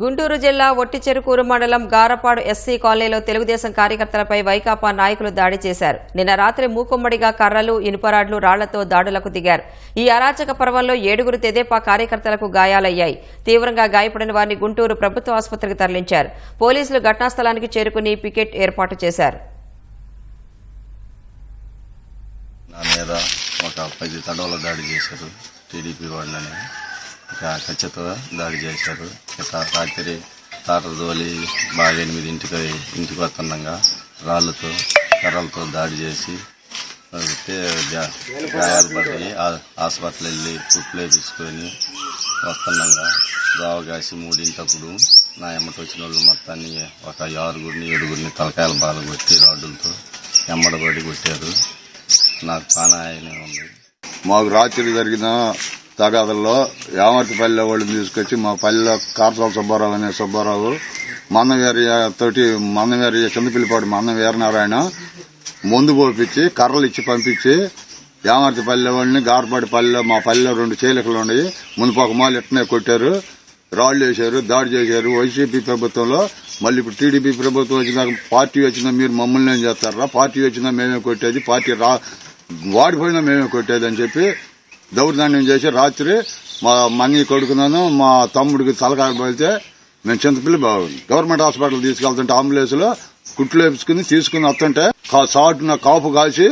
గుంటూరు జిల్లా ఒట్టిచెరుకూరు మండలం గారపాడు ఎస్సీ కాలనీలో తెలుగుదేశం కార్యకర్తలపై వైకాపా నాయకులు దాడి చేశారు. నిన్న రాత్రి మూకుమ్మడిగా కర్రలు ఇనుపరాడ్లు రాళ్ళతో దాడులకు దిగారు. ఈ అరాచక పర్వంలో ఏడుగురు తెదేపా కార్యకర్తలకు గాయాలయ్యాయి. తీవ్రంగా గాయపడిన వారిని గుంటూరు ప్రభుత్వ ఆసుపత్రికి తరలించారు. పోలీసులు ఘటనాస్థలానికి చేరుకుని పికెట్ ఏర్పాటు చేశారు. నా మీద ఒక పది తడవల దాడి చేశారు టీడీపీ వాళ్ళని. ఖచ్చితంగా కచ్చతో దాడి చేశారు. ఇక రాత్రి తాటదోలి బాగా ఎనిమిది ఇంటికి ఇంటికి వస్తుండగా రాళ్ళతో కర్రలతో దాడి చేసి అయితే గాయాలు హాస్పిటల్ వెళ్ళి కుట్లు వేపించుకొని వస్తుండగా రావగాసి మూడింటప్పుడు నా ఎమ్మటి వచ్చిన వాళ్ళు మొత్తాన్ని ఒక ఆరుగురిని ఏడుగురిని తలకాయల బాధ కొట్టి రాడ్డులతో ఎమ్మడబడి కొట్టారు. నాకు ప్రాణాయనే ఉంది. మాకు రాత్రి జరిగిన తగాదల్లో యామర్తిపల్లి వాళ్ళని తీసుకొచ్చి మా పల్లెలో కార్తల సుబ్బారావు అనే సుబ్బారావు మన్నవేరి తోటి మన్నవేరి చింతపిల్లిపాడు మన్న వీరనారాయణ ముందు పోపించి కర్రలు ఇచ్చి పంపించి యామర్తిపల్లి వాళ్ళని గారపాటి పల్లెలో మా పల్లెలో రెండు చీలికలు ఉన్నాయి. ముందు ఒక మాలు ఇట్టనే కొట్టారు రాళ్ళు చేశారు దాడి చేశారు. వైసీపీ ప్రభుత్వంలో మళ్ళీ ఇప్పుడు టీడీపీ ప్రభుత్వం వచ్చినాక పార్టీ వచ్చినా మీరు మమ్మల్ని ఏం చేస్తారా? పార్టీ వచ్చినా మేమే కొట్టేది పార్టీ రా వాడిపోయినా మేమే కొట్టేది అని చెప్పి దౌర్జన్యం చేసి రాత్రి మా మన్ని కొడుకున్నాను మా తమ్ముడికి తలకాయ పోతే మేము చింతపిల్లి గవర్నమెంట్ హాస్పిటల్ తీసుకెళ్తుంటే అంబులెన్స్లో కుట్లు వేపించుకుని తీసుకుని వస్తుంటే కా- సాటున కాపు కాసి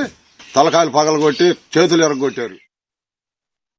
తలకాయలు పగలగొట్టి చేతులు ఎరగొట్టారు.